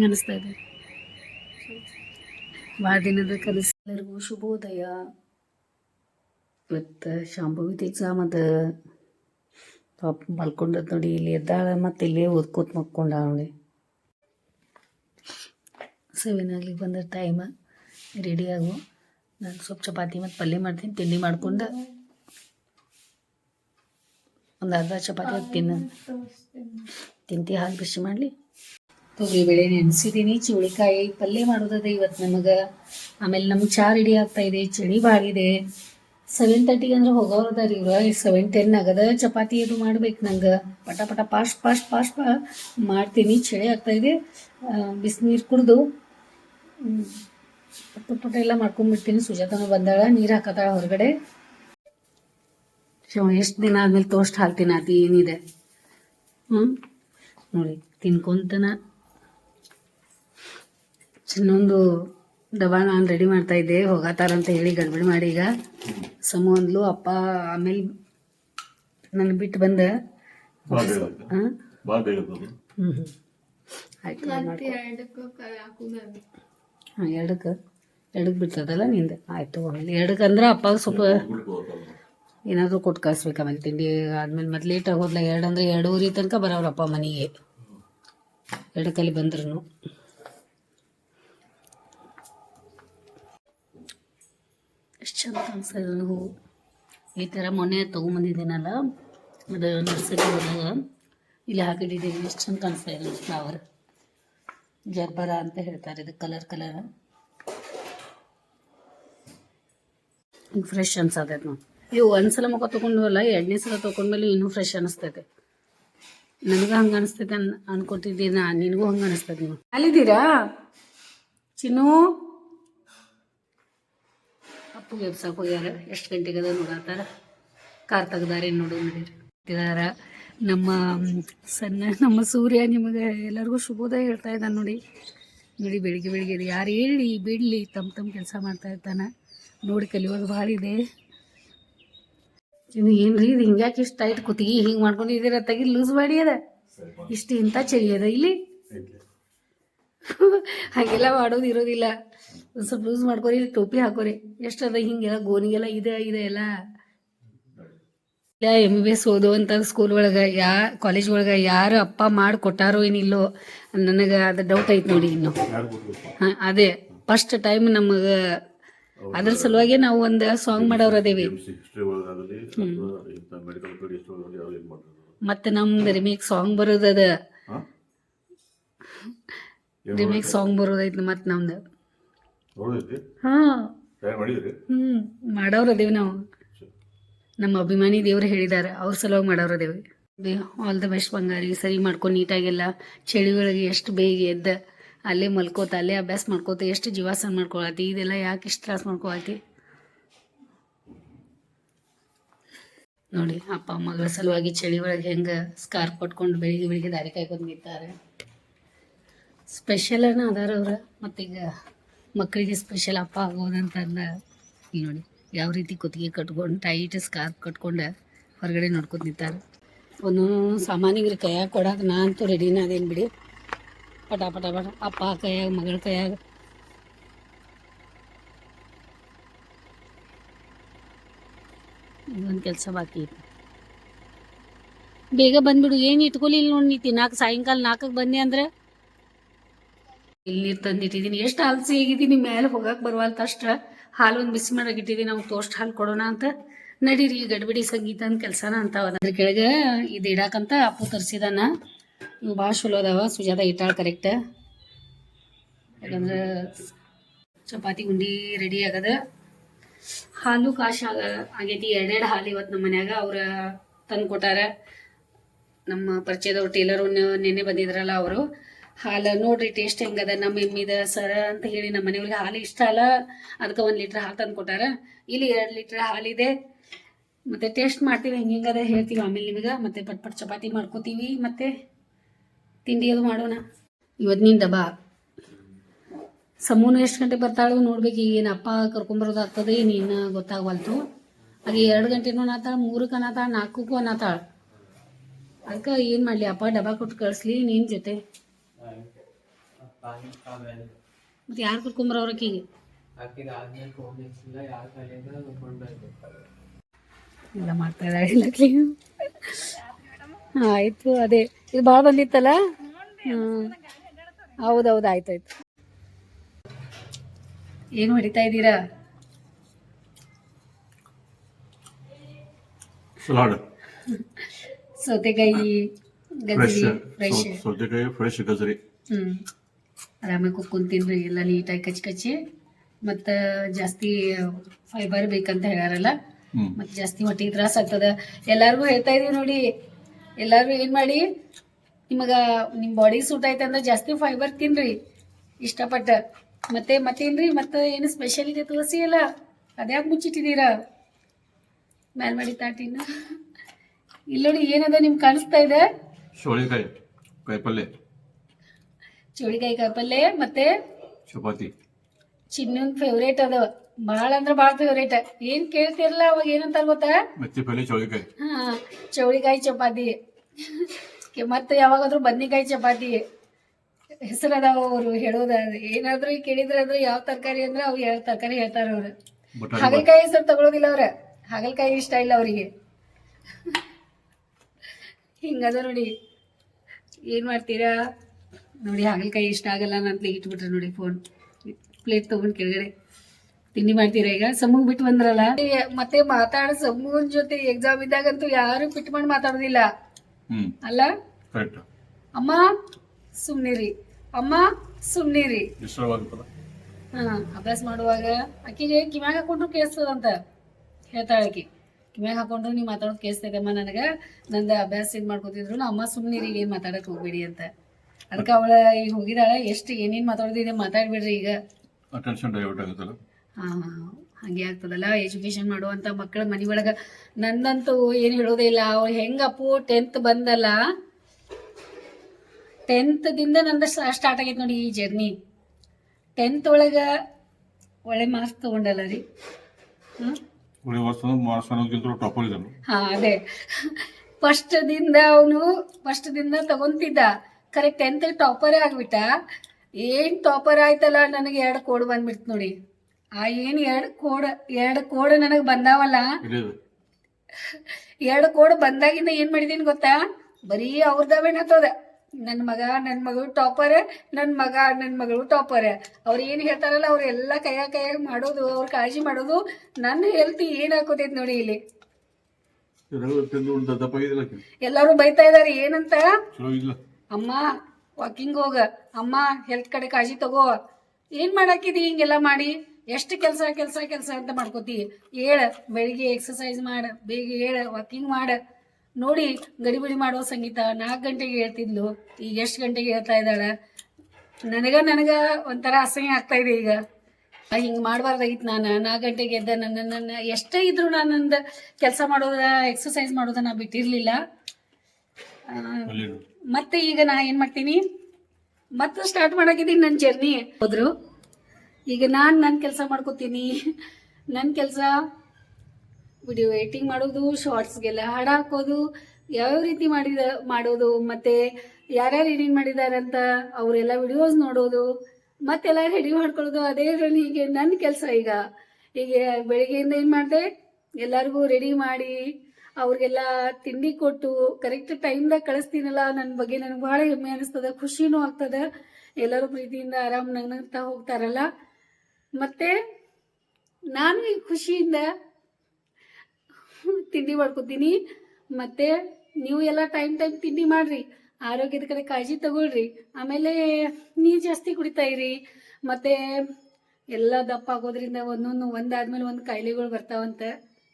ಹೆಂಗೆ ಅನಿಸ್ತಾ ಇದೆ. ಭಾಳ ದಿನದ ಕನಸು ಎಲ್ಲರಿಗೂ ಶುಭೋದಯ ಮತ್ತೆ ಶಾಂಭವಿದ ಎಕ್ಸಾಮ್ ಅದ. ಪಾಪ ಮಲ್ಕೊಂಡದ್ ನೋಡಿ, ಇಲ್ಲಿ ಎದ್ದಾಳ ಮತ್ತು ಇಲ್ಲೇ ಓದ್ಕೋತ ಮಕ್ಕೊಂಡ ನೋಡಿ. ಸೆವೆನ್ ಆಗ್ಲಿಕ್ಕೆ ಬಂದ ಟೈಮ್ ರೆಡಿ ಆಗು. ನಾನು ಸ್ವಲ್ಪ ಚಪಾತಿ ಮತ್ತು ಪಲ್ಯ ಮಾಡ್ತೀನಿ, ತಿಂಡಿ ಮಾಡ್ಕೊಂಡು ಒಂದು ಅರ್ಧ ಚಪಾತಿ ತಿನ್ನ. ತಿಂತಿ ಹಾಲು ಬಿಸಿ ಮಾಡಲಿ. ತೊಗರಿ ಬೇಳೆ ನೆನೆಸಿದ್ದೀನಿ ಚೂಳಿಕಾಯಿ ಪಲ್ಯ ಮಾಡೋದದ ಇವತ್ತು ನಮಗೆ. ಆಮೇಲೆ ನಮ್ಗೆ ಚಾ ರೆಡಿ ಆಗ್ತಾ ಇದೆ. ಚಳಿ ಬಾಗಿದೆ ಸೆವೆನ್ ತರ್ಟಿಗೆ ಅಂದ್ರೆ ಹೋಗೋರು ಅದಾರ ಇವ್ರ. ಇವ್ರು ಸೆವೆನ್ ಟೆನ್ ಆಗದ ಚಪಾತಿ ಅದು ಮಾಡ್ಬೇಕು ನಂಗೆ. ಪಟ ಪಟ ಫಾಸ್ಟ್ ಫಾಸ್ಟ್ ಫಾಸ್ಟ್ ಮಾಡ್ತೀನಿ. ಚಳಿ ಆಗ್ತಾ ಇದೆ. ಬಿಸಿನೀರು ಕುಡಿದು. ಪಟ ಪಟ ಎಲ್ಲ ಮಾಡ್ಕೊಂಡ್ಬಿಡ್ತೀನಿ ಸುಜಾತನ ಬಂದಾಳ. ನೀರು ಹಾಕತ್ತಾಳ ಹೊರಗಡೆ. ಎಷ್ಟು ದಿನ ಆದ್ಮೇಲೆ ತೋಸ್ಟ್ ಹಾಕ್ತೀನಿ. ಅದು ಏನಿದೆ ಹ್ಞೂ ನೋಡಿ, ತಿನ್ಕೊಂತನ ಚಿನ್ನೊಂದು ಡಬ್ಬ ನಾನು ರೆಡಿ ಮಾಡ್ತಾ ಇದ್ದೆ ಹೋಗತ್ತಾರಂತ ಹೇಳಿ ಗಡ್ಬಡಿ ಮಾಡಿ ಈಗ. ಸಮು ಅಂದ್ಲು ಅಪ್ಪ ಆಮೇಲೆ ನನ್ನ ಬಿಟ್ಟು ಬಂದ. ಎರಡಕ್ಕೆ ಎರಡಕ್ಕೆ. ಬಿಡ್ತದಲ್ಲ ನಿಂದ? ಆಯ್ತು ಆಮೇಲೆ ಎರಡಕ್ಕೆ ಅಂದ್ರೆ ಅಪ್ಪ ಸ್ವಲ್ಪ. ಏನಾದರೂ ಕೊಟ್ಟು ಕಳಿಸ್ಬೇಕು ಆಮೇಲೆ ತಿಂಡಿ ಆದ್ಮೇಲೆ ಮತ್ತೆ ಲೇಟಾಗಿ ಹೋದ್ಲ. ಎರಡು ಅಂದರೆ ಎರಡೂವರೆ ತನಕ ಬರೋರಪ್ಪ ಮನೆಗೆ. ಎರಡಕ್ಕಲ್ಲಿ ಬಂದ್ರು ಎಷ್ಟು ಚಂದ ಕಾಣಿಸ್ತಾ ಇದೆ ಹೂವು ಈ ಥರ ಮೊನ್ನೆ ತೊಗೊಂಬಂದಿದ್ದೀನಲ್ಲ, ಅದು ನರ್ಸರಿ ಒಳಗೆ. ಇಲ್ಲಿ ಹಾಕಿಟ್ಟಿದ್ದೀನಿ ಎಷ್ಟು ಚಂದ ಕಾಣಿಸ್ತಾ ಇದೆ ಫ್ಲವರ್. ಜರ್ಬರ ಅಂತ ಹೇಳ್ತಾರೆ, ಇದು ಕಲರ್ ಕಲರ್. ಫ್ರೆಶ್ ಅನ್ಸತೈತೆ ನಾವು ಇವು ಒಂದ್ಸಲ ಮುಖ ತೊಗೊಂಡ್ವಲ್ಲ, ಎರಡನೇ ಸಲ ತೊಗೊಂಡ್ಮೇಲೆ ಇನ್ನೂ ಫ್ರೆಶ್ ಅನಿಸ್ತೈತೆ. ನನಗೂ ಹಂಗೆ ಅನಿಸ್ತೈತೆ ಅನ್, ಅನ್ಕೊತಿದ್ದೀನಿ, ನಿನಗೂ ಹಂಗೆ ಅನಿಸ್ತೈತೆ ನೀವು ಅಲ್ಲಿದ್ದೀರಾ? ಚಿನ್ನು? ಅಪ್ಪಗೆ ಎಬ್ಸಕ್ಕೆ ಹೋಗ್ಯಾರ ಎಷ್ಟು ಗಂಟೆಗೆ ಅದ ನೋಡತ್ತಾರ ಕಾರ್ ತೆಗ್ದಾರೆ ನೋಡು ನೋಡಿದಾರ ನಮ್ಮ ಸಣ್ಣ ನಮ್ಮ ಸೂರ್ಯ ನಿಮಗೆ ಎಲ್ಲರಿಗೂ ಶುಭೋದಯ ಹೇಳ್ತಾ ಇದ್ದಾನೆ ನೋಡಿ. ನೋಡಿ ಬೆಳಿಗ್ಗೆ ಬೆಳಿಗ್ಗೆ ಯಾರು ಹೇಳಿ ಬಿಡಲಿ ತಮ್ಮ ತಮ್ಮ ಕೆಲಸ ಮಾಡ್ತಾ ಇರ್ತಾನೆ. ನೋಡಿ ಕಲಿಯೋದು ಭಾಳ ಇದೆ. ಇದು ಏನ್ರಿ ಇದು ಹಿಂಗ್ಯಾಕೆ ಇಷ್ಟು ಟೈಟ್ ಕುತ್ತಿಗೆ ಹಿಂಗೆ ಮಾಡ್ಕೊಂಡಿದ್ದೀರ? ತೆಗಿ ಲೂಸ್ ಮಾಡಿ ಅದ. ಇಷ್ಟು ಇಂಥ ಚಳಿ ಅದ ಇಲ್ಲಿ. ಹಾಗೆಲ್ಲ ಮಾಡೋದು ಇರೋದಿಲ್ಲ. ಸ್ವಲ್ಪ ಯೂಸ್ ಮಾಡ್ಕೊರಿ ಇಲ್ಲಿ ಟೋಪಿ ಹಾಕೋರಿ. ಎಷ್ಟು ಅದ ಹಿಂಗೆಲ್ಲ ಗೋನಿಗೆಲ್ಲ ಇದೆ ಇದೆ ಎಲ್ಲ. ಎಂ ಬಿ ಎಸ್ ಓದುವಂಥ ಸ್ಕೂಲ್ ಒಳಗೆ ಯಾ ಕಾಲೇಜ್ ಒಳಗೆ ಯಾರು ಅಪ್ಪ ಮಾಡಿ ಕೊಟ್ಟಾರೋ ಏನಿಲ್ಲೋ ನನಗೆ ಅದು ಡೌಟ್ ಐತೆ ನೋಡಿ ಇನ್ನು. ಹಾಂ ಅದೇ ಫಸ್ಟ್ ಟೈಮ್ ನಮಗೆ ಅದ್ರ ಸಲುವಾಗಿ ನಾವು ಒಂದು ಸಾಂಗ್ ಮಾಡೋರು ಅದೇವಿ. ಮತ್ತೆ ನಮ್ದು ರಿಮೇಕ್ ಸಾಂಗ್ ಬರೋದದ ರಿಮೇಕ್ ಸಾಂಗ್ ಬರೋದೈತಿ ಮತ್ತು ನಮ್ದು. ಹಾಂ. ಹ್ಞೂ ನಾವು. ನಮ್ಮ ಅಭಿಮಾನಿ ದೇವ್ರು ಹೇಳಿದ್ದಾರೆ ಅವ್ರ ಸಲುವಾಗಿ ಮಾಡೋರು ಅದೇವಿ. ಆಲ್ ದ ಬೆಸ್ಟ್ ಬಂಗಾರಿ ಸರಿ ಮಾಡ್ಕೊಂಡು ನೀಟಾಗೆಲ್ಲ ಚಳಿ ಒಳಗೆ ಎಷ್ಟು ಬೇಗ ಎದ್ದ ಅಲ್ಲೇ ಮಲ್ಕೋತ ಅಲ್ಲೇ ಅಭ್ಯಾಸ ಮಾಡ್ಕೋತ ಎಷ್ಟು ಜೀವಾಸನ ಮಾಡ್ಕೊಳತಿ ಇದೆಲ್ಲ ಯಾಕೆ ಇಷ್ಟು ತ್ರಾಸ ಮಾಡ್ಕೊಳತಿ? ನೋಡಿ ಅಪ್ಪ ಮಗಳ ಸಲುವಾಗಿ ಚಳಿ ಒಳಗೆ ಹೆಂಗೆ ಸ್ಕಾರ್ಫ್ ಕೊಟ್ಕೊಂಡು ಬೆಳಿಗ್ಗೆ ಬೆಳಿಗ್ಗೆ ದಾರಿ ಕಾಯ್ಕೊಂಡು ನಿಂತಾರೆ. ಸ್ಪೆಷಲನ ಅದಾರ ಅವ್ರ ಮತ್ತೀಗ ಮಕ್ಕಳಿಗೆ ಸ್ಪೆಷಲ್ ಅಪ್ಪ ಆಗೋದಂತಂದ ಇಲ್ಲಿ ನೋಡಿ, ಯಾವ ರೀತಿ ಕುತ್ತಿಗೆ ಕಟ್ಕೊಂಡು ಟೈಟ್ ಸ್ಕಾರ್ಫ್ ಕಟ್ಕೊಂಡು ಹೊರಗಡೆ ನೋಡ್ಕೊಂಡು ನಿಂತಾರೆ. ಒಂದೊಂದು ಸಾಮಾನಿಗೆ ಕೈಯಾಗ ಕೊಡಕ್ಕೆ ನಾನಂತೂ ರೆಡಿನ ಅದೇನು ಬಿಡಿ. ಪಟ ಪಟ ಪಟ, ಅಪ್ಪ ಕೈಯಾಗ, ಮಗಳ ಕೈಯಾಗ. ಇದೊಂದು ಕೆಲಸ ಬಾಕಿ ಐತಿ. ಬೇಗ ಬಂದ್ಬಿಡು, ಏನು ಇಟ್ಕೊಲಿಲ್ಲ ನೋಡಿ ನೀ ತಿನ್ನಾಕ ಸಾಯಂಕಾಲ ನಾಲ್ಕಕ್ಕೆ ಬಂದೆ ಅಂದ್ರೆ ಇಲ್ಲಿ ನೀರು ತಂದಿಟ್ಟಿದ್ದೀನಿ ಎಷ್ಟು ಹಲಸಿ ಆಗಿದ್ದೀನಿ ಮೇಲೆ ಹೋಗಕ್ಕೆ ಬರುವಲ್ತ ಅಷ್ಟ ಹಾಲು ಒಂದು ಬಿಸಿ ಮಾಡಕ್ಕೆ ಇಟ್ಟಿದ್ದೀನಿ ನಾವು ತೋಸ್ಟ್ ಹಾಲು ಕೊಡೋಣ ಅಂತ. ನಡೀರಿ ಗಡ್ಬಿಡಿ ಸಂಗೀತ ಅಂತ ಕೆಲಸನ ಅಂತಾವ ಅದ್ರ ಕೆಳಗೆ ಇದು ಇಡಾಕಂತ ಅಪ್ಪು ತರಿಸಿದಾನ. ಭಾಳ ಚಲೋ ಅದಾವ. ಸುಜಾತ ಇಟ್ಟಾಳ ಕರೆಕ್ಟ್ ಯಾಕಂದ್ರೆ ಚಪಾತಿ, ಉಂಡಿ ರೆಡಿ ಆಗದ. ಹಾಲು ಕಾಶ ಆಗ, ಆಗೈತಿ. ಎರಡೆರಡು ಹಾಲು ಇವತ್ತು ನಮ್ಮ ಮನ್ಯಾಗ ಅವ್ರ ತಂದು ಕೊಟ್ಟಾರ ನಮ್ಮ ಪರಿಚಯದವ್ರು ಟೇಲರ್ ನೆನ್ನೆ ಬಂದಿದ್ರಲ್ಲ ಅವರು. ಹಾಲು ನೋಡ್ರಿ ಟೇಸ್ಟ್ ಹೆಂಗದ ನಮ್ಮ ಎಮ್ಮಿದ ಸರ ಅಂತ ಹೇಳಿ ನಮ್ಮ ಮನೆಯವ್ರಿಗೆ ಹಾಲು ಇಷ್ಟ ಅಲ್ಲ ಅದಕ್ಕೆ ಒಂದು ಲೀಟ್ರ್ ಹಾಲು ತಂದು ಕೊಟ್ಟಾರ. ಇಲ್ಲಿ ಎರಡು ಲೀಟ್ರ್ ಹಾಲಿದೆ ಮತ್ತೆ ಟೇಸ್ಟ್ ಮಾಡ್ತೀವಿ, ಹೆಂಗೆ ಹೆಂಗದ ಹೇಳ್ತೀವಿ ಆಮೇಲೆ ನಿಮಗೆ. ಮತ್ತೆ ಪಟ್ ಪಟ್ ಚಪಾತಿ ಮಾಡ್ಕೋತೀವಿ, ಮತ್ತೆ ತಿಂಡಿ ಅದು ಮಾಡೋಣ. ಇವತ್ತು ನಿನ್ನ ಡಬ್ಬ. ಸಮೂನು ಎಷ್ಟು ಗಂಟೆ ಬರ್ತಾಳು ನೋಡ್ಬೇಕು ಏನು ಅಪ್ಪ ಕರ್ಕೊಂಬರೋದು ಆಗ್ತದೆ, ಏನು ಗೊತ್ತಾಗವಲ್ತು. ಹಾಗೆ ಎರಡು ಗಂಟೆನೂ ಅನ್ನತ್ತಾಳ ಮೂರಕ್ಕೆ ಅನ್ನತಾಳ ನಾಲ್ಕಕ್ಕೂ ಅನ್ನತಾಳ ಅದಕ್ಕೆ ಏನು ಮಾಡಲಿ, ಅಪ್ಪ ಡಬ್ಬ ಕೊಟ್ಟು ಕಳಿಸ್ಲಿ, ನೀನು ಜೊತೆ. ಮತ್ತೆ ಯಾರು ಕರ್ಕೊಂಬರೋರು ಆಕಿಗೆ ಆಕಿಗೆ? ಆದ್ಮೇಲೆ ಫೋನ್ ಹೆಚ್ಚಿಲ್ಲ ಯಾರ ಕೈಯಿಂದ ಕೊಂಡೋಯ್ತು ಎಲ್ಲ ಮಾಡ್ತಾ ಇದ್ದಾಳೆ ಅಕ್ಕಿ ಆಯ್ತು ಅದೇ. ಇದು ಭಾಳ ಬಂದಿತ್ತಲ್ಲ? ಹ್ಞೂ ಹೌದೌದು ಆಯ್ತಾಯ್ತು ಆಯ್ತು. ಏನು ಹೊಡಿತಾ ಇದ್ದೀರಾ? ಸಲಾಡ್. ಸೌತೆಕಾಯಿ. ಗಜರಿ ಫ್ರೆಶ್ ಸೌತೆಕಾಯಿ ಫ್ರೆಶ್ ಗಜರಿ ಹ್ಮ್. ಆರಾಮಾಗಿ ಕುಕ್ಕೊಂತಿನ್ರಿ ಎಲ್ಲ ನೀಟಾಗಿ ಕಚ್ಚಿ ಕಚ್ಚಿ. ಮತ್ತ ಜಾಸ್ತಿ ಫೈಬರ್ ಬೇಕಂತ ಹೇಳಾರಲ್ಲ? ಮತ್ತ ಜಾಸ್ತಿ ಹೊಟ್ಟೆಗೆ ತ್ರಾಸ ಆಗ್ತದ. ಎಲ್ಲಾರ್ಗು ಹೇಳ್ತಾ ಇದೀವಿ ನೋಡಿ. ಎಲ್ಲಾರು ಏನ್ ಮಾಡಿ? ನಿಮಗ ನಿಮ್ಮ ಬಾಡಿ ಸೂಟ್ ಆಯ್ತ ಅಂದ್ರೆ ಜಾಸ್ತಿ ಫೈಬರ್ ತಿನ್ರಿ. ಇಷ್ಟಪಟ್ಟ. ಮತ್ತೆ ಮತ್ತೇನ್ರಿ ಮತ್ತೆ ಏನು ಸ್ಪೆಷಲ್ ಇದೆ ತುಳಸಿ ಅಲ್ಲ ಅದ್ಯಾಕೆ ಮುಚ್ಚಿಟ್ಟಿದ್ದೀರಾ ಮ್ಯಾಲ್ ಮಾಡಿ ತಾಟಿನ ಇಲ್ಲಿ ನೋಡಿ ಏನದ ನಿಮ್ಗೆ ಕಾಣಿಸ್ತಾ ಇದೆ? ಶೋಳಿಕಾಯಿ ಕಾಯಿಪಲ್ಲೆ. ಚೋಳಿಕಾಯಿ ಕಾಯಿಪಲ್ಲೆ ಮತ್ತೆ ಚಪಾತಿ. ಚಿನ್ನನ್ ಫೇವ್ರೇಟ್ ಅದ. ಭಾಳ ಅಂದ್ರೆ ಭಾಳ ಫೇವ್ರೇಟ್ ಏನ್ ಕೇಳ್ತಿರಲ್ಲ ಅವಾಗ ಏನಂತಾರ ಗೊತ್ತಾ? ಮತ್ತೆ ಪಲ್ಯ ಚೋಳಿಕಾಯಿ. ಹಾ ಚೌಳಿಕಾಯಿ ಚಪಾತಿ. ಮತ್ತೆ ಯಾವಾಗಾದ್ರೂ ಬದ್ನಿಕಾಯಿ ಚಪಾತಿ. ಹೆಸರದಾವ ಅವರು ಹೇಳೋದ ಏನಾದ್ರೂ ಕೇಳಿದ್ರೆ ಅಂದ್ರೆ ಯಾವ ತರಕಾರಿ ಅಂದ್ರೆ ಅವ್ ಯಾವ ತರಕಾರಿ ಹೇಳ್ತಾರ ಅವ್ರು. ಹಾಗಲಕಾಯಿ ಹೆಸರು ತಗೊಳೋದಿಲ್ಲ ಅವ್ರ. ಹಾಗಲಕಾಯಿ ಇಷ್ಟ ಇಲ್ಲ ಅವರಿಗೆ. ಹಿಂಗದ ನೋಡಿ. ಏನ್ ಮಾಡ್ತೀರಾ? ನೋಡಿ ಹಾಗಲಕಾಯಿ ಇಷ್ಟ ಆಗಲ್ಲ ಅಂತ ಇಟ್ಬಿಟ್ರೆ ನೋಡಿ ಫೋನ್ ಪ್ಲೇಟ್ ತಗೊಂಡ್ ಕೆಳಗಡೆ ತಿಂಡಿ ಮಾಡ್ತೀರಾ ಈಗ? ಸಮೂಹ ಬಿಟ್ಟು ಬಂದ್ರಲ್ಲ? ಮತ್ತೆ ಮಾತಾಡ ಸಮೂಹನ ಜೊತೆ ಎಕ್ಸಾಮ್ ಇದ್ದಾಗಂತೂ ಯಾರು ಬಿಟ್ಟು ಮಾಡಿ ಮಾತಾಡೋದಿಲ್ಲ. ಹ್ಮ್. ಅಲ್ಲ? ಕರೆಕ್ಟ್ ಅಮ್ಮ ಸುಮ್ನಿರಿ. ಅಮ್ಮ ಸುಮ್ನಿರಿ. ಹ ಅಭ್ಯಾಸ ಮಾಡುವಾಗ ಆಕಿಗೆ ಕಿವ್ಯಾಗ ಹಾಕೊಂಡ್ರು ಕೇಳಿಸ್ತದಂತ ಹೇಳ್ತಾಳೆ ಆಕಿ. ಕಿವ್ಯಾಗ ಹಾಕೊಂಡ್ರು ನೀವು ಮಾತಾಡೋದು ಕೇಳಿಸ್ತೈತಮ್ಮ ನನಗೆ. ನಂದು ಅಭ್ಯಾಸ ಇದು ಮಾಡ್ಕೊತಿದ್ರು. ನಾ ಅಮ್ಮ ಸುಮ್ಮನೆ ಈಗ ಏನು ಮಾತಾಡಕ್ಕೆ ಹೋಗ್ಬೇಡಿ ಅಂತ. ಅದಕ್ಕೆ ಅವಳ ಈಗ ಹೋಗಿದಾಳ ಎಷ್ಟು ಏನೇನು ಮಾತಾಡೋದಿದೆ ಮಾತಾಡ್ಬಿಡ್ರಿ ಈಗ. ಹಾಂ ಡೈವರ್ಟ್ ಆಗುತ್ತಲ್ಲ? ಹಾ ಹಂಗೆ ಆಗ್ತದಲ್ಲ ಎಜುಕೇಶನ್ ಮಾಡುವಂಥ ಮಕ್ಕಳ ಮನೆ ಒಳಗೆ. ನಂದಂತೂ ಏನು ಹೇಳೋದೇ ಇಲ್ಲ. ಅವ್ರು ಹೆಂಗಪ್ಪು ಟೆಂತ್ ಬಂದಲ್ಲ. ಟೆಂತ್ ದಿಂದ ನಂದ ಸ್ಟಾರ್ಟ್ ಆಗೈತೆ ನೋಡಿ ಈ ಜರ್ನಿ ಟೆಂತ್ ಒಳಗೆ ಒಳ್ಳೆ ಮಾರ್ಕ್ಸ್ ತೊಗೊಂಡಲ್ಲ ರೀ. ಹ್ಮ್? ಹಾ ಅದೇ. ಫಸ್ಟ್ ದಿಂದ ಅವನು ಫಸ್ಟ್ ದಿಂದ ತಗೊಂತಿದ್ದ. ಕರೆಕ್ಟ್ ಟೆಂತ್ ಟಾಪರೇ ಆಗ್ಬಿಟ್ಟ. ಏನ್ ಟಾಪರ್ ಆಯ್ತಲ್ಲ ನನಗೆ ಎರಡು ಕೋಡ್ ಬಂದ್ಬಿಡ್ತು ನೋಡಿ. ಆ ಏನ್ ಎರಡು ಕೋಡ್ ಎರಡು ಕೋಡ್ ನನಗೆ ಬಂದಾವಲ್ಲ? ಎರಡ್ ಎರಡು ಕೋಡ್ ಬಂದಾಗಿಂದ ಏನ್ ಮಾಡಿದೀನಿ ಗೊತ್ತಾ? ಬರೀ ಅವ್ರದವೇನತ್ತದ ನನ್ನ ಮಗ ನನ್ನ ಮಗಳು ಟಾಪರ್ ನನ್ನ ಮಗ ನನ್ನ ಮಗಳು ಟಾಪರ್ ಅವ್ರು ಏನು ಹೇಳ್ತಾರಲ್ಲ ಅವ್ರು ಎಲ್ಲ ಕೈಯಾಗ ಕೈಯಾಗ ಮಾಡೋದು ಅವ್ರ ಕಾಳಜಿ ಮಾಡೋದು ನನ್ನ ಹೆಲ್ತ್ ಏನ್ ಹಾಕೋತೈತಿ ನೋಡಿ ಇಲ್ಲಿ. ಎಲ್ಲರೂ ಬೈತಾ ಇದಾರೆ ಏನಂತ? ಅಮ್ಮ ವಾಕಿಂಗ್ ಹೋಗ. ಅಮ್ಮ ಹೆಲ್ತ್ ಕಡೆ ಕಾಳಜಿ ತಗೋ. ಏನ್ ಮಾಡಾಕಿದಿ ಹಿಂಗೆಲ್ಲ ಮಾಡಿ? ಎಷ್ಟು ಕೆಲಸ ಕೆಲಸ ಕೆಲಸ ಅಂತ ಮಾಡ್ಕೋತಿ. ಏಳ ಬೆಳಿಗ್ಗೆ ಎಕ್ಸಸೈಸ್ ಮಾಡ ಬೇಗ ಏಳ ವಾಕಿಂಗ್ ಮಾಡ. ನೋಡಿ ಗಡಿಬಿಡಿ ಮಾಡೋ ಸಂಗೀತ ನಾಲ್ಕು ಗಂಟೆಗೆ ಹೇಳ್ತಿದ್ಲು. ಈಗ ಎಷ್ಟು ಗಂಟೆಗೆ ಹೇಳ್ತಾ ಇದ್ದಾಳೆ? ನನಗ ನನಗ ಒಂಥರ ಅಸಹ್ಯ ಆಗ್ತಾ ಇದೆ ಈಗ. ಹಿಂಗೆ ಮಾಡಬಾರ್ದಾಗಿತ್ತು ನಾನು. ನಾಲ್ಕು ಗಂಟೆಗೆ ಎದ್ದ ನನ್ನ ನನ್ನ ಎಷ್ಟೇ ಇದ್ರು ನಾನು ನಂದು ಕೆಲಸ ಮಾಡೋದ ಎಕ್ಸಸೈಸ್ ಮಾಡೋದ ನಾ ಬಿಟ್ಟಿರಲಿಲ್ಲ. ಮತ್ತೆ ಈಗ ನಾ ಏನ್ ಮಾಡ್ತೀನಿ? ಮತ್ತೆ ಸ್ಟಾರ್ಟ್ ಮಾಡಾಕಿದ್ದೀನಿ ನನ್ನ ಜರ್ನಿ ಹೋದ್ರು. ಈಗ ನಾನು ನನ್ನ ಕೆಲಸ ಮಾಡ್ಕೋತೀನಿ. ನನ್ನ ಕೆಲಸ ವಿಡಿಯೋ ಎಡಿಟಿಂಗ್ ಮಾಡೋದು ಶಾರ್ಟ್ಸ್ಗೆಲ್ಲ ಹಾಡು ಹಾಕೋದು, ಯಾವ್ಯಾವ ರೀತಿ ಮಾಡಿದ, ಮಾಡೋದು, ಮತ್ತೆ ಯಾರ್ಯಾರು ಏನೇನು ಮಾಡಿದ್ದಾರೆ ಅಂತ ಅವರೆಲ್ಲ ವಿಡಿಯೋಸ್ ನೋಡೋದು, ಮತ್ತೆಲ್ಲ ರೆಡಿ ಮಾಡ್ಕೊಳ್ಳೋದು, ಅದೇ ಈಗ ನನ್ನ ಕೆಲಸ ಈಗ. ಈಗ ಬೆಳಿಗ್ಗೆಯಿಂದ ಏನು ಮಾಡಿದೆ, ಎಲ್ಲರಿಗೂ ರೆಡಿ ಮಾಡಿ, ಅವ್ರಿಗೆಲ್ಲ ತಿಂಡಿ ಕೊಟ್ಟು ಕರೆಕ್ಟ್ ಟೈಮ್ದಾಗ ಕಳಿಸ್ತೀನಲ್ಲ ನನ್ನ ಬಗ್ಗೆ ನನಗೆ ಭಾಳ ಹೆಮ್ಮೆ ಅನಿಸ್ತದೆ, ಖುಷಿನೂ ಆಗ್ತದೆ. ಎಲ್ಲರೂ ಪ್ರೀತಿಯಿಂದ ಆರಾಮ್ ನಗ್ನಗ್ತಾ ಹೋಗ್ತಾರಲ್ಲ. ಮತ್ತೆ ನಾನು ಈ ಖುಷಿಯಿಂದ ತಿಂಡಿ ಮಾಡ್ಕೊತೀನಿ. ಮತ್ತೆ ನೀವು ಎಲ್ಲ ಟೈಮ್ ಟೈಮ್ ತಿಂಡಿ ಮಾಡ್ರಿ. ಆರೋಗ್ಯದ ಕಡೆ ಕಾಳಜಿ ತಗೊಳ್ರಿ. ಆಮೇಲೆ ನೀರು ಜಾಸ್ತಿ ಕುಡಿತಾ ಇರಿ. ಮತ್ತೆ ಎಲ್ಲ ದಪ್ಪ ಆಗೋದ್ರಿಂದ ಒಂದೊಂದು ಒಂದಾದ್ಮೇಲೆ ಒಂದು ಕಾಯಿಲೆಗಳು ಬರ್ತಾವಂತ.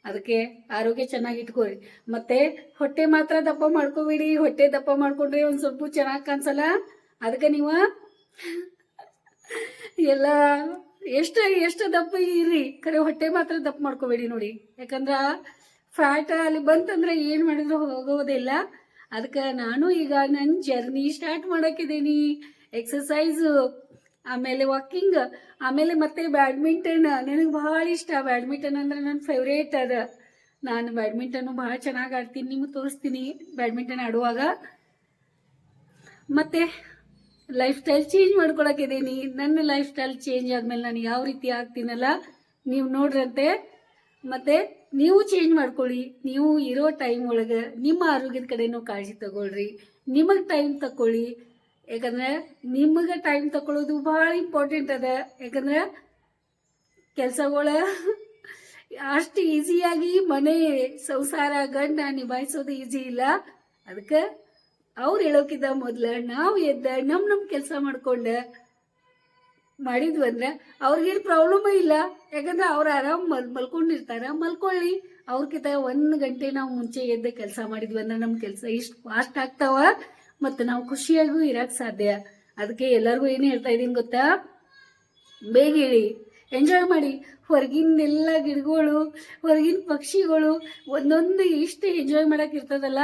ಅದಕ್ಕೆ ಆರೋಗ್ಯ ಚೆನ್ನಾಗಿ ಇಟ್ಕೋರಿ ಮತ್ತೆ ಹೊಟ್ಟೆ ಮಾತ್ರ ದಪ್ಪ ಮಾಡ್ಕೋಬೇಡಿ. ಹೊಟ್ಟೆ ದಪ್ಪ ಮಾಡ್ಕೊಂಡ್ರೆ ಒಂದು ಸ್ವಲ್ಪ ಚೆನ್ನಾಗಿ ಕಾಣಿಸಲ್ಲ? ಅದಕ್ಕೆ ನೀವು ಎಲ್ಲ ಎಷ್ಟು ಎಷ್ಟು ದಪ್ಪ ಇರಿ. ಕರೆ ಹೊಟ್ಟೆ ಮಾತ್ರ ದಪ್ಪ ಮಾಡ್ಕೋಬೇಡಿ ನೋಡಿ. ಯಾಕಂದ್ರ ಫ್ಯಾಟ್ ಅಲ್ಲಿ ಬಂತಂದ್ರೆ ಏನು ಮಾಡಿದ್ರು ಹೋಗೋದಿಲ್ಲ. ಅದಕ್ಕೆ ನಾನು ಈಗ ನನ್ನ ಜರ್ನಿ ಸ್ಟಾರ್ಟ್ ಮಾಡಕ್ಕಿದ್ದೀನಿ. ಎಕ್ಸಸೈಸು ಆಮೇಲೆ ವಾಕಿಂಗ್ ಆಮೇಲೆ ಮತ್ತೆ ಬ್ಯಾಡ್ಮಿಂಟನ್ ನನಗೆ ಭಾಳ ಇಷ್ಟ. ಬ್ಯಾಡ್ಮಿಂಟನ್ ಅಂದ್ರೆ ನನ್ನ ಫೇವ್ರೇಟ್ ಅದ. ನಾನು ಬ್ಯಾಡ್ಮಿಂಟನ್ ಭಾಳ ಚೆನ್ನಾಗಿ ಆಡ್ತೀನಿ. ನಿಮಗೆ ತೋರಿಸ್ತೀನಿ ಬ್ಯಾಡ್ಮಿಂಟನ್ ಆಡುವಾಗ. ಮತ್ತೆ ಲೈಫ್ ಸ್ಟೈಲ್ ಚೇಂಜ್ ಮಾಡ್ಕೊಳಕ್ಕಿದ್ದೀನಿ ನನ್ನ ಲೈಫ್ ಸ್ಟೈಲ್ ಚೇಂಜ್ ಆದ್ಮೇಲೆ ನಾನು ಯಾವ ರೀತಿ ಆಗ್ತೀನಲ್ಲ, ನೀವು ನೋಡ್ರಂತೆ. ಮತ್ತೆ ನೀವು ಚೇಂಜ್ ಮಾಡ್ಕೊಳ್ಳಿ. ನೀವು ಇರೋ ಟೈಮ್ ಒಳಗೆ ನಿಮ್ಮ ಆರೋಗ್ಯದ ಕಡೆನೂ ಕಾಳಜಿ ತಗೊಳ್ರಿ. ನಿಮಗೆ ಟೈಮ್ ತಕೊಳ್ಳಿ. ಯಾಕಂದ್ರೆ ನಿಮಗೆ ಟೈಮ್ ತಕೊಳ್ಳೋದು ಭಾಳ ಇಂಪಾರ್ಟೆಂಟ್ ಅದ. ಯಾಕಂದ್ರೆ ಕೆಲಸಗಳ ಅಷ್ಟು ಈಸಿಯಾಗಿ ಮನೆ ಸಂಸಾರ, ಗಂಡ ನಿಭಾಯಿಸೋದು ಈಸಿ ಇಲ್ಲ. ಅದಕ್ಕೆ ಅವ್ರು ಹೇಳೋಕಿದ್ದ ಮೊದ್ಲು ನಾವು ಎದ್ದ ನಮ್ಮ ನಮ್ಮ ಕೆಲಸ ಮಾಡ್ಕೊಂಡು ಮಾಡಿದ್ವಿ ಅಂದ್ರೆ ಅವ್ರಿಗೇನು ಪ್ರಾಬ್ಲಮ್ ಇಲ್ಲ. ಯಾಕಂದ್ರೆ ಅವ್ರು ಆರಾಮ್ ಮಲ್, ಮಲ್ಕೊಂಡಿರ್ತಾರೆ. ಮಲ್ಕೊಳ್ಳಿ. ಅವ್ರಕಿಂತ ಒಂದು ಗಂಟೆ ನಾವು ಮುಂಚೆ ಎದ್ದು ಕೆಲಸ ಮಾಡಿದ್ವಿ ಅಂದ್ರೆ ನಮ್ಮ ಕೆಲಸ ಇಷ್ಟು ಫಾಸ್ಟ್ ಆಗ್ತಾವ ಮತ್ತು ನಾವು ಖುಷಿಯಾಗೂ ಇರಕ್ಕೆ ಸಾಧ್ಯ. ಅದಕ್ಕೆ ಎಲ್ಲರಿಗೂ ಏನು ಹೇಳ್ತಾ ಇದ್ದೀನಿ ಗೊತ್ತಾ? ಬೇಗ ಹೇಳಿ ಎಂಜಾಯ್ ಮಾಡಿ. ಹೊರಗಿಂದೆಲ್ಲ ಗಿಡಗಳು, ಹೊರಗಿನ ಪಕ್ಷಿಗಳು ಒಂದೊಂದು ಇಷ್ಟು ಎಂಜಾಯ್ ಮಾಡಕ್ಕೆ ಇರ್ತದಲ್ಲ?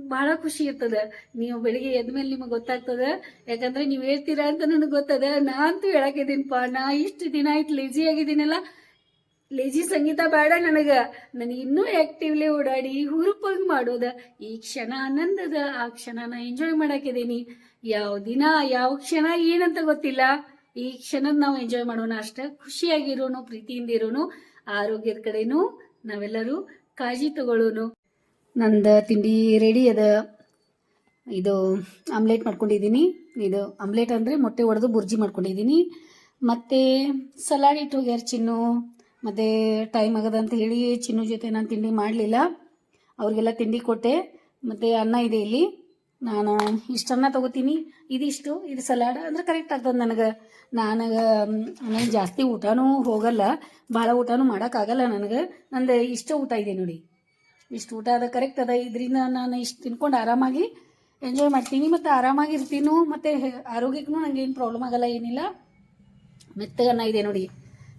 ಭಾಳ ಖುಷಿ ಇರ್ತದ. ನೀವು ಬೆಳಿಗ್ಗೆ ಎದ್ಮೇಲೆ ನಿಮಗೆ ಗೊತ್ತಾಗ್ತದ. ಯಾಕಂದ್ರೆ ನೀವು ಹೇಳ್ತೀರಾ ಅಂತ ನನಗೆ ಗೊತ್ತದ. ನಾ ಅಂತೂ ಹೇಳಕ್ಕಿದ್ದೀನಪ್ಪ ನಾ ಇಷ್ಟು ದಿನ ಆಯ್ತು ಲೇಜಿ ಆಗಿದ್ದೀನಲ್ಲ. ಲೇಜಿ ಸಂಗೀತ ಬೇಡ ನನಗೆ. ನನಗೆ ಇನ್ನೂ ಆ್ಯಕ್ಟಿವ್ಲಿ ಓಡಾಡಿ ಹುರುಪಾಗಿ ಮಾಡೋದ. ಈ ಕ್ಷಣ ಆನಂದದ, ಆ ಕ್ಷಣನ ಎಂಜಾಯ್ ಮಾಡಾಕಿದ್ದೀನಿ. ಯಾವ ದಿನ, ಯಾವ ಕ್ಷಣ, ಏನಂತ ಗೊತ್ತಿಲ್ಲ. ಈ ಕ್ಷಣದ ನಾವು ಎಂಜಾಯ್ ಮಾಡೋಣ ಅಷ್ಟೇ. ಖುಷಿಯಾಗಿರೋನು, ಪ್ರೀತಿಯಿಂದ ಇರೋನು, ಆರೋಗ್ಯದ ಕಡೆನೂ ನಾವೆಲ್ಲರೂ ಕಾಳಜಿ ತಗೊಳ್ಳೋನು. ನಂದು ತಿಂಡಿ ರೆಡಿ ಅದ. ಇದು ಆಮ್ಲೆಟ್ ಮಾಡ್ಕೊಂಡಿದ್ದೀನಿ ಇದು ಆಮ್ಲೆಟ್ ಅಂದರೆ ಮೊಟ್ಟೆ ಒಡೆದು ಬುರ್ಜಿ ಮಾಡ್ಕೊಂಡಿದ್ದೀನಿ ಮತ್ತು ಸಲಾಡ್ ಇಟ್ಟು ಹೋಗ್ಯಾರ ಚಿನ್ನು. ಮತ್ತು ಟೈಮ್ ಆಗದ ಅಂತ ಹೇಳಿ ಚಿನ್ನು ಜೊತೆ ನಾನು ತಿಂಡಿ ಮಾಡಲಿಲ್ಲ. ಅವ್ರಿಗೆಲ್ಲ ತಿಂಡಿ ಕೊಟ್ಟೆ. ಮತ್ತು ಅನ್ನ ಇದೆ ಇಲ್ಲಿ. ನಾನು ಇಷ್ಟನ್ನ ತಗೋತೀನಿ. ಇದಿಷ್ಟು, ಇದು ಸಲಾಡ್. ಅಂದ್ರೆ ಕರೆಕ್ಟ್ ಆಗ್ತದೆ ನನಗೆ. ನನಗೆ ನನಗೆ ಜಾಸ್ತಿ ಊಟನೂ ಹೋಗಲ್ಲ. ಭಾಳ ಊಟನೂ ಮಾಡೋಕ್ಕಾಗಲ್ಲ ನನಗೆ. ನಂದು ಇಷ್ಟ ಊಟ ಇದೆ ನೋಡಿ. ಇಷ್ಟು ಊಟ ಅದ ಕರೆಕ್ಟ್ ಅದ. ಇದರಿಂದ ನಾನು ಇಷ್ಟು ತಿನ್ಕೊಂಡು ಆರಾಮಾಗಿ ಎಂಜಾಯ್ ಮಾಡ್ತೀನಿ. ಮತ್ತು ಆರಾಮಾಗಿ ಇರ್ತೀನು. ಮತ್ತು ಆರೋಗ್ಯಕ್ಕೂ ನನಗೆ ಏನು ಪ್ರಾಬ್ಲಮ್ ಆಗಲ್ಲ, ಏನಿಲ್ಲ. ಮೆತ್ತಗನ್ನ ಇದೆ ನೋಡಿ.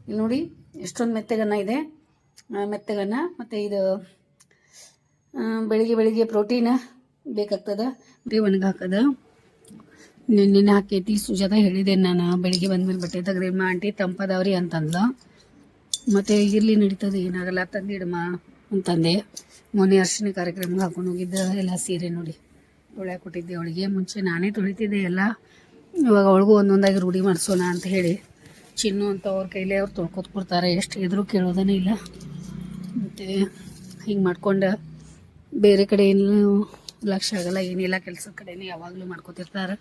ಇಲ್ಲಿ ನೋಡಿ, ಎಷ್ಟೊಂದು ಮೆತ್ತಗನ್ನ ಇದೆ. ಮೆತ್ತಗನ್ನ, ಮತ್ತು ಇದು ಬೆಳಿಗ್ಗೆ ಬೆಳಿಗ್ಗೆ ಪ್ರೋಟೀನ್ ಬೇಕಾಗ್ತದೆ. ಬರೀ ಒಣಗಿ ಹಾಕೋದು. ನಿನ್ನೆ ಹಾಕೈತಿ. ಸುಜಾತ ಹೇಳಿದೆ, ನಾನು ಬೆಳಿಗ್ಗೆ ಬಂದ್ಮೇಲೆ ಬಟ್ಟೆ ತೆಗ್ದಿಮ್ಮ ಆಂಟಿ ತಂಪದವ್ರಿ ಅಂತಂದ್ಲು. ಮತ್ತು ಇರ್ಲಿ ನಡೀತದೆ ಏನಾಗಲ್ಲ ತಂದಿಡಮ್ಮ ಅಂತಂದೆ. ಮೊನ್ನೆ ಅರ್ಶಿನ ಕಾರ್ಯಕ್ರಮಕ್ಕೆ ಹಾಕೊಂಡು ಹೋಗಿದ್ದ ಎಲ್ಲ ಸೀರೆ ನೋಡಿ ತೊಳ್ಯಾಕ ಕೊಟ್ಟಿದ್ದೆ ಅವಳಿಗೆ. ಮುಂಚೆ ನಾನೇ ತೊಳಿತಿದ್ದೆ ಎಲ್ಲ. ಇವಾಗ ಅವಳಿಗೂ ಒಂದೊಂದಾಗಿ ರೂಢಿ ಮಾಡಿಸೋಣ ಅಂತ ಹೇಳಿ ಚಿನ್ನು ಅಂತ ಅವ್ರ ಕೈಲೇ ಅವ್ರು ತೊಳ್ಕೊತ್ ಕೊಡ್ತಾರೆ. ಎಷ್ಟು ಇದ್ರೂ ಕೇಳೋದೇ ಇಲ್ಲ. ಮತ್ತು ಹಿಂಗೆ ಮಾಡ್ಕೊಂಡು ಬೇರೆ ಕಡೆ ಏನು ಲಕ್ಷ ಆಗಲ್ಲ, ಏನಿಲ್ಲ, ಕೆಲಸದ ಕಡೆನೇ ಯಾವಾಗಲೂ ಮಾಡ್ಕೊತಿರ್ತಾರೆ.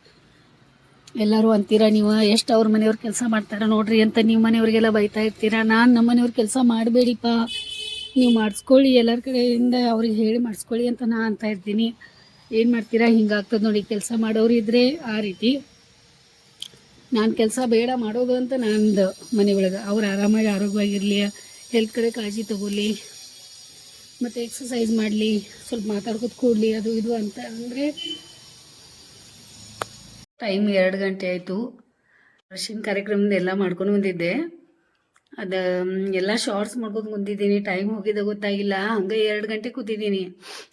ಎಲ್ಲರೂ ಅಂತೀರಾ ನೀವು ಎಷ್ಟು ಅವ್ರ ಮನೆಯವ್ರು ಕೆಲಸ ಮಾಡ್ತಾರೆ ನೋಡ್ರಿ ಅಂತ ನಿಮ್ಮ ಮನೆಯವ್ರಿಗೆಲ್ಲ ಬೈತಾ ಇರ್ತೀರಾ? ನಾನು ನಮ್ಮ ಮನೆಯವ್ರ ಕೆಲಸ ಮಾಡಬೇಡಿಪ್ಪ. ನೀವು ಮಾಡಿಸ್ಕೊಳ್ಳಿ, ಎಲ್ಲರ ಕಡೆಯಿಂದ ಅವ್ರಿಗೆ ಹೇಳಿ ಮಾಡಿಸ್ಕೊಳ್ಳಿ ಅಂತ ನಾ ಅಂತ ಇರ್ತೀನಿ. ಏನು ಮಾಡ್ತೀರಾ? ಹಿಂಗಾಗ್ತದೆ ನೋಡಿ, ಕೆಲಸ ಮಾಡೋರು ಇದ್ದರೆ ಆ ರೀತಿ. ನಾನು ಕೆಲಸ ಬೇಡ ಮಾಡೋದು ಅಂತ ನಂದು ಮನೆ ಒಳಗೆ. ಅವ್ರು ಆರಾಮಾಗಿ ಆರೋಗ್ಯವಾಗಿರಲಿ ಹೆಲ್ತ್ ಕಡೆ ಕಾಳಜಿ ತಗೊಳ್ಳಿ, ಮತ್ತು ಎಕ್ಸಸೈಸ್ ಮಾಡಲಿ, ಸ್ವಲ್ಪ ಮಾತಾಡ್ಕೊತ ಕೂಡಲಿ, ಅದು ಇದು ಅಂತ ಅಂದರೆ ಟೈಮ್ ಎರಡು ಗಂಟೆ ಆಯಿತು. ಅರ್ಶಿನ ಕಾರ್ಯಕ್ರಮದ ಎಲ್ಲ ಮಾಡ್ಕೊಂಡು ಬಂದಿದ್ದೆ. ಅದು ಎಲ್ಲ ಶಾರ್ಟ್ಸ್ ಮಾಡ್ಕೊಂಡು ಮುಂದಿದ್ದೀನಿ ಟೈಮ್ ಹೋಗಿದ್ದ ಗೊತ್ತಾಗಿಲ್ಲ, ಹಂಗೆ ಎರಡು ಗಂಟೆ ಕೂತಿದ್ದೀನಿ.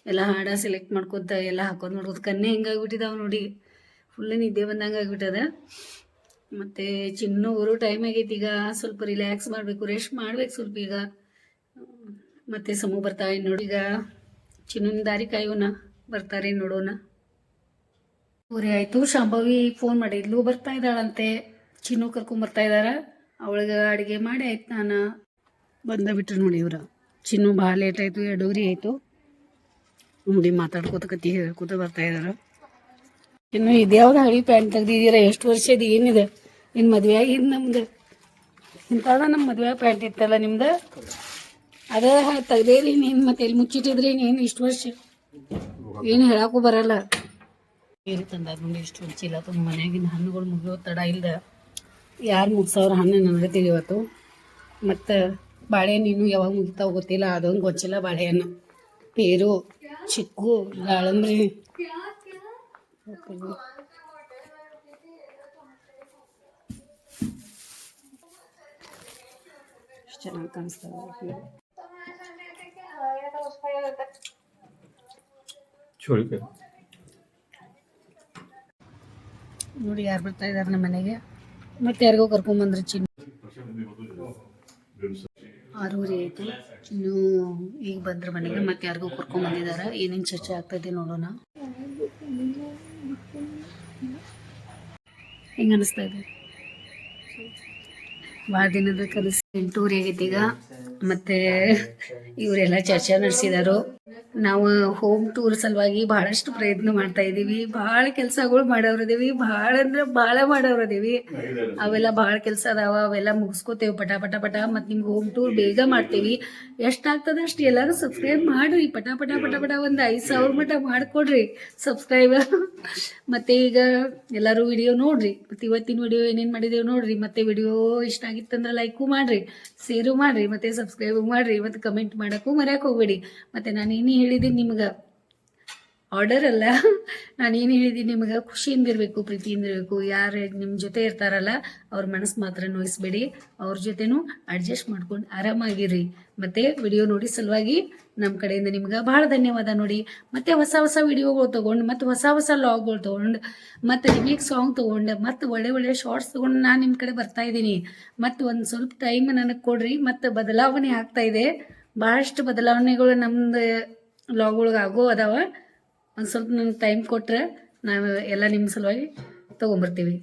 ಎಲ್ಲ ಹಾಡ ಸೆಲೆಕ್ಟ್ ಮಾಡ್ಕೊತ, ಎಲ್ಲ ಹಾಕೋದ್ ನೋಡ್ಕೊತ ಕನ್ನೆ ಹಿಂಗಾಗ್ಬಿಟ್ಟಿದಾವೆ ನೋಡಿ. ಫುಲ್ ನಿದ್ದೆ ಬಂದಂಗೆ ಆಗ್ಬಿಟ್ಟದ. ಮತ್ತು ಚಿನ್ನು ಊರು ಟೈಮ್ ಆಗೈತಿ ಈಗ, ಸ್ವಲ್ಪ ರಿಲ್ಯಾಕ್ಸ್ ಮಾಡಬೇಕು ರೆಸ್ಟ್ ಮಾಡ್ಬೇಕು ಸ್ವಲ್ಪ ಈಗ. ಮತ್ತೆ ಸಮೂ ಬರ್ತಾ ನೋಡಿ, ಈಗ ಚಿನ್ನ ದಾರಿ ಕಾಯೋಣ, ಬರ್ತಾರೆ ನೋಡೋಣ. ಊರಿ ಆಯಿತು, ಶಾಂಭವಿ ಫೋನ್ ಮಾಡಿದ್ಲು, ಬರ್ತಾ ಇದ್ದಾಳಂತೆ. ಚಿನ್ನು ಕರ್ಕೊಂಬರ್ತಾ ಅವಳಿಗೆ ಅಡುಗೆ ಮಾಡಿ ಆಯ್ತು ನಾನು. ಬಂದ ಬಿಟ್ರು ನೋಡಿ ಇವ್ರು. ಚಿನ್ನು ಭಾಳ ಲೇಟ್ ಆಯಿತು, ಎರಡೂವರೆ ಆಯಿತು. ನೋಡಿ ಮಾತಾಡ್ಕೋತ ಕತ್ತಿ ಹೇಳ್ಕೋತ ಬರ್ತಾ ಇದ್ದಾರೆ ಇನ್ನು ಇದ್ಯಾವ್ದು ಹಳಿ ಪ್ಯಾಂಟ್ ತೆಗ್ದಿದ್ದೀರಾ? ಎಷ್ಟು ವರ್ಷದ ಏನಿದೆ? ಇನ್ನು ಮದುವೆ ಆಗಿದ್ದು ನಮ್ದು. ಇಂಥದ ನಮ್ಮ ಮದುವೆ ಪ್ಯಾಂಟ್ ಇತ್ತಲ್ಲ ನಿಮ್ದು? ಅದ ತೆಗ್ದೇರಿ ನೀನು ಮತ್ತೆ ಎಲ್ಲಿ ಮುಚ್ಚಿಟ್ಟಿದ್ರಿ ನೀನು ಇಷ್ಟು ವರ್ಷ? ಏನು ಹೇಳಕ್ಕೂ ಬರಲ್ಲ. ಏನು ತಂದ ನೋಡಿ ಇಷ್ಟು ಚೀಲ ತುಂಬ ಮನೆಯಾಗಿನ ಹಣ್ಣುಗಳು ಮುಗಿಯೋ ತಡ ಇಲ್ದ. ಯಾರು ಮುಗ್ಸವ್ರ ಹಣ್ಣು ನನಗೆ ತಿಳಿವತ್ತು. ಮತ್ತು ಬಾಳೆಹಣ್ಣು ಇನ್ನೂ ಯಾವಾಗ ಮುಗಿತಾವ ಗೊತ್ತಿಲ್ಲ ಅದೊಂದು ಗೊತ್ತಿಲ್ಲ ಬಾಳೆಹಣ್ಣು. ಪೇರು ಚಿಕ್ಕು ದಾಳಂಬ್ರಿ. ಚೆನ್ನಾಗಿ ಕಾಣಿಸ್ತದೆ ನೋಡಿ. ಯಾರು ಬರ್ತಾ ಇದ್ದಾರೆ ನಮ್ಮ ಮನೆಗೆ. ಮತ್ತೆ ಯಾರಿಗೋ ಕರ್ಕೊಂಬಂದ್ರೆ ಚಿನ್ನು. ಆರೂವರೆ ಐತಿ. ಚಿನ್ನು ಈಗ ಬಂದ್ರು ಮನೆಗೆ ಮತ್ತೆ ಯಾರಿಗೋ ಕರ್ಕೊಂಬಂದಿದ್ದಾರೆ ಏನೇನು ಚರ್ಚೆ ಆಗ್ತೈತೆ ನೋಡೋಣ. ಹೆಂಗ ಅನಿಸ್ತಾ ಇದೆ? ಭಾಳ ದಿನದ ಕನಸು ಎಂಟೂರಿ ಆಗೈತಿ ಈಗ. ಮತ್ತೆ ಇವರೆಲ್ಲ ಚರ್ಚೆ ನಡೆಸಿದಾರು. ನಾವು ಹೋಮ್ ಟೂರ್ ಸಲುವಾಗಿ ಬಹಳಷ್ಟು ಪ್ರಯತ್ನ ಮಾಡ್ತಾ ಇದೀವಿ ಬಹಳ ಕೆಲಸಗಳು ಮಾಡೋರದೀವಿ ಬಹಳ ಅಂದ್ರೆ ಬಹಳ ಮಾಡೋರದೀವಿ ಅವೆಲ್ಲ ಬಹಳ ಕೆಲಸ ಅದಾವ. ಅವೆಲ್ಲ ಮುಗಿಸ್ಕೋತೇವೆ ಪಟ ಪಟ ಪಟ. ಮತ್ತೆ ನಿಮ್ಗೆ ಹೋಮ್ ಟೂರ್ ಬೇಗ ಮಾಡ್ತೀವಿ. ಎಷ್ಟಾಗ್ತದೆ ಅಷ್ಟು ಎಲ್ಲರೂ ಸಬ್ಸ್ಕ್ರೈಬ್ ಮಾಡ್ರಿ. ಪಟ ಪಟ ಪಟ ಪಟ ಒಂದು ಐದು ಸಾವಿರ ಮಟ ಮಾಡಿಕೊಡ್ರಿ ಸಬ್ಸ್ಕ್ರೈಬ್ ಮತ್ತೆ ಈಗ ಎಲ್ಲರೂ ವಿಡಿಯೋ ನೋಡ್ರಿ. ಮತ್ತೆ ಇವತ್ತಿನ ವಿಡಿಯೋ ಏನೇನು ಮಾಡಿದೇವೆ ನೋಡ್ರಿ. ಮತ್ತೆ ವಿಡಿಯೋ ಇಷ್ಟ ಆಗಿತ್ತಂದ್ರೆ ಲೈಕು ಮಾಡ್ರಿ ಶೇರು ಮಾಡ್ರಿ. ಮತ್ತೆ ಸಬ್ಸ್ಕ್ರೈಬ್ ಮಾಡ್ರಿ ಮತ್ತು ಕಮೆಂಟ್ ಮಾಡೋಕ್ಕೂ ಮರ್ಯಾಕ ಹೋಗ್ಬೇಡಿ. ಮತ್ತು ನಾನು ಏನು ಹೇಳಿದ್ದೀನಿ ನಿಮ್ಗೆ. ಆರ್ಡರ್ ಅಲ್ಲ. ನಾನು ಏನು ಹೇಳಿದ್ದೀನಿ ನಿಮಗೆ ಖುಷಿಯಿಂದ ಇರಬೇಕು, ಪ್ರೀತಿಯಿಂದ ಇರಬೇಕು. ಯಾರು ನಿಮ್ಮ ಜೊತೆ ಇರ್ತಾರಲ್ಲ, ಅವ್ರ ಮನಸ್ಸು ಮಾತ್ರ ನೋಯಿಸ್ಬೇಡಿ. ಅವ್ರ ಜೊತೆನೂ ಅಡ್ಜಸ್ಟ್ ಮಾಡ್ಕೊಂಡು ಆರಾಮಾಗಿರಿ. ಮತ್ತು ವಿಡಿಯೋ ನೋಡಿ ಸಲುವಾಗಿ ನಮ್ಮ ಕಡೆಯಿಂದ ನಿಮ್ಗೆ ಭಾಳ ಧನ್ಯವಾದ ನೋಡಿ. ಮತ್ತೆ ಹೊಸ ಹೊಸ ವಿಡಿಯೋಗಳು ತೊಗೊಂಡು, ಮತ್ತು ಹೊಸ ಹೊಸ ಲಾಗ್ಗಳು ತೊಗೊಂಡು, ಮತ್ತು ರಿಮೇಕ್ ಸಾಂಗ್ ತೊಗೊಂಡು, ಮತ್ತು ಒಳ್ಳೆ ಒಳ್ಳೆ ಶಾರ್ಟ್ಸ್ ತೊಗೊಂಡು ನಾನು ನಿಮ್ಮ ಕಡೆ ಬರ್ತಾ ಇದ್ದೀನಿ. ಮತ್ತು ಒಂದು ಸ್ವಲ್ಪ ಟೈಮ್ ನನಗೆ ಕೊಡ್ರಿ, ಮತ್ತು ಬದಲಾವಣೆ ಆಗ್ತಾ ಇದೆ. ಭಾಳಷ್ಟು ಬದಲಾವಣೆಗಳು ನಮ್ದು ಲಾಗ್ಗಳಿಗೆ ಆಗೋ ಅದಾವ. ಒಂದು ಸ್ವಲ್ಪ ನನಗೆ ಟೈಮ್ ಕೊಟ್ಟರೆ ನಾವು ಎಲ್ಲ ನಿಮ್ಮ ಸಲುವಾಗಿ ತೊಗೊಂಬರ್ತೀವಿ.